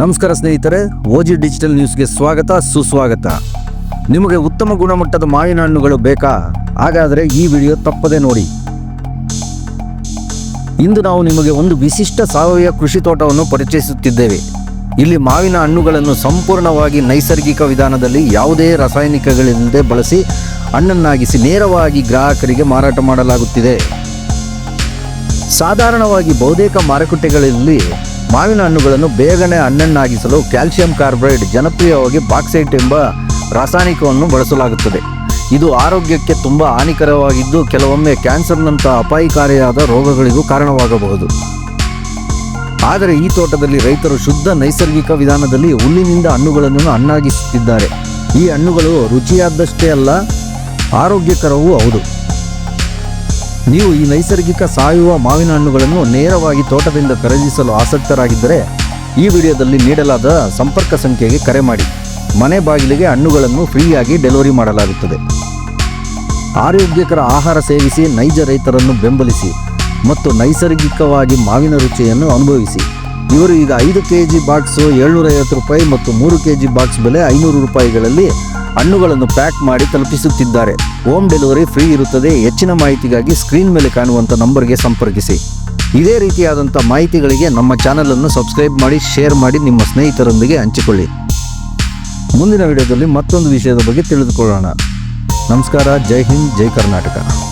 ನಮಸ್ಕಾರ ಸ್ನೇಹಿತರೆ, ಓಜಿ ಡಿಜಿಟಲ್ ನ್ಯೂಸ್ಗೆ ಸ್ವಾಗತ, ಸುಸ್ವಾಗತ. ನಿಮಗೆ ಉತ್ತಮ ಗುಣಮಟ್ಟದ ಮಾವಿನ ಹಣ್ಣುಗಳು ಬೇಕಾ? ಹಾಗಾದರೆ ಈ ವಿಡಿಯೋ ತಪ್ಪದೆ ನೋಡಿ. ಇಂದು ನಾವು ನಿಮಗೆ ಒಂದು ವಿಶಿಷ್ಟ ಸಾವಯವ ಕೃಷಿ ತೋಟವನ್ನು ಪರಿಚಯಿಸುತ್ತಿದ್ದೇವೆ. ಇಲ್ಲಿ ಮಾವಿನ ಹಣ್ಣುಗಳನ್ನು ಸಂಪೂರ್ಣವಾಗಿ ನೈಸರ್ಗಿಕ ವಿಧಾನದಲ್ಲಿ ಯಾವುದೇ ರಾಸಾಯನಿಕಗಳಿಲ್ಲದೆ ಬಳಸಿ ಹಣ್ಣನ್ನಾಗಿಸಿ ನೇರವಾಗಿ ಗ್ರಾಹಕರಿಗೆ ಮಾರಾಟ ಮಾಡಲಾಗುತ್ತಿದೆ. ಸಾಧಾರಣವಾಗಿ ಬಹುತೇಕ ಮಾರುಕಟ್ಟೆಗಳಲ್ಲಿ ಮಾವಿನ ಹಣ್ಣುಗಳನ್ನು ಬೇಗನೆ ಹಣ್ಣನ್ನಾಗಿಸಲು ಕ್ಯಾಲ್ಸಿಯಂ ಕಾರ್ಬೈಡ್ ಜನಪ್ರಿಯವಾಗಿ ಬಾಕ್ಸೈಟ್ ಎಂಬ ರಾಸಾಯನಿಕವನ್ನು ಬಳಸಲಾಗುತ್ತದೆ. ಇದು ಆರೋಗ್ಯಕ್ಕೆ ತುಂಬ ಹಾನಿಕರವಾಗಿದ್ದು ಕೆಲವೊಮ್ಮೆ ಕ್ಯಾನ್ಸರ್ನಂತಹ ಅಪಾಯಕಾರಿಯಾದ ರೋಗಗಳಿಗೂ ಕಾರಣವಾಗಬಹುದು. ಆದರೆ ಈ ತೋಟದಲ್ಲಿ ರೈತರು ಶುದ್ಧ ನೈಸರ್ಗಿಕ ವಿಧಾನದಲ್ಲಿ ಹುಲ್ಲಿನಿಂದ ಹಣ್ಣುಗಳನ್ನು ಹಣ್ಣಾಗಿಸುತ್ತಿದ್ದಾರೆ. ಈ ಹಣ್ಣುಗಳು ರುಚಿಯಾದಷ್ಟೇ ಅಲ್ಲ, ಆರೋಗ್ಯಕರವೂ ಹೌದು. ನೀವು ಈ ನೈಸರ್ಗಿಕ ಸಾಯುವ ಮಾವಿನ ಹಣ್ಣುಗಳನ್ನು ನೇರವಾಗಿ ತೋಟದಿಂದ ಖರೀದಿಸಲು ಆಸಕ್ತರಾಗಿದ್ದರೆ ಈ ವಿಡಿಯೋದಲ್ಲಿ ನೀಡಲಾದ ಸಂಪರ್ಕ ಸಂಖ್ಯೆಗೆ ಕರೆ ಮಾಡಿ. ಮನೆ ಬಾಗಿಲಿಗೆ ಹಣ್ಣುಗಳನ್ನು ಫ್ರೀಯಾಗಿ ಡೆಲಿವರಿ ಮಾಡಲಾಗುತ್ತದೆ. ಆರೋಗ್ಯಕರ ಆಹಾರ ಸೇವಿಸಿ ನೈಜ ರೈತರನ್ನು ಬೆಂಬಲಿಸಿ ಮತ್ತು ನೈಸರ್ಗಿಕವಾಗಿ ಮಾವಿನ ರುಚಿಯನ್ನು ಅನುಭವಿಸಿ. ಇವರು ಈಗ ಐದು ಕೆ ಜಿ ಬಾಕ್ಸು ಏಳ್ನೂರೈವತ್ತು ರೂಪಾಯಿ ಮತ್ತು ಮೂರು ಕೆ ಜಿ ಬಾಕ್ಸ್ ಬೆಲೆ ಐನೂರು ರೂಪಾಯಿಗಳಲ್ಲಿ ಹಣ್ಣುಗಳನ್ನು ಪ್ಯಾಕ್ ಮಾಡಿ ತಲುಪಿಸುತ್ತಿದ್ದಾರೆ. ಹೋಮ್ ಡೆಲಿವರಿ ಫ್ರೀ ಇರುತ್ತದೆ. ಹೆಚ್ಚಿನ ಮಾಹಿತಿಗಾಗಿ ಸ್ಕ್ರೀನ್ ಮೇಲೆ ಕಾಣುವಂಥ ನಂಬರ್ಗೆ ಸಂಪರ್ಕಿಸಿ. ಇದೇ ರೀತಿಯಾದಂಥ ಮಾಹಿತಿಗಳಿಗೆ ನಮ್ಮ ಚಾನಲನ್ನು ಸಬ್ಸ್ಕ್ರೈಬ್ ಮಾಡಿ, ಶೇರ್ ಮಾಡಿ, ನಿಮ್ಮ ಸ್ನೇಹಿತರೊಂದಿಗೆ ಹಂಚಿಕೊಳ್ಳಿ. ಮುಂದಿನ ವಿಡಿಯೋದಲ್ಲಿ ಮತ್ತೊಂದು ವಿಷಯದ ಬಗ್ಗೆ ತಿಳಿದುಕೊಳ್ಳೋಣ. ನಮಸ್ಕಾರ. ಜೈ ಹಿಂದ್, ಜೈ ಕರ್ನಾಟಕ.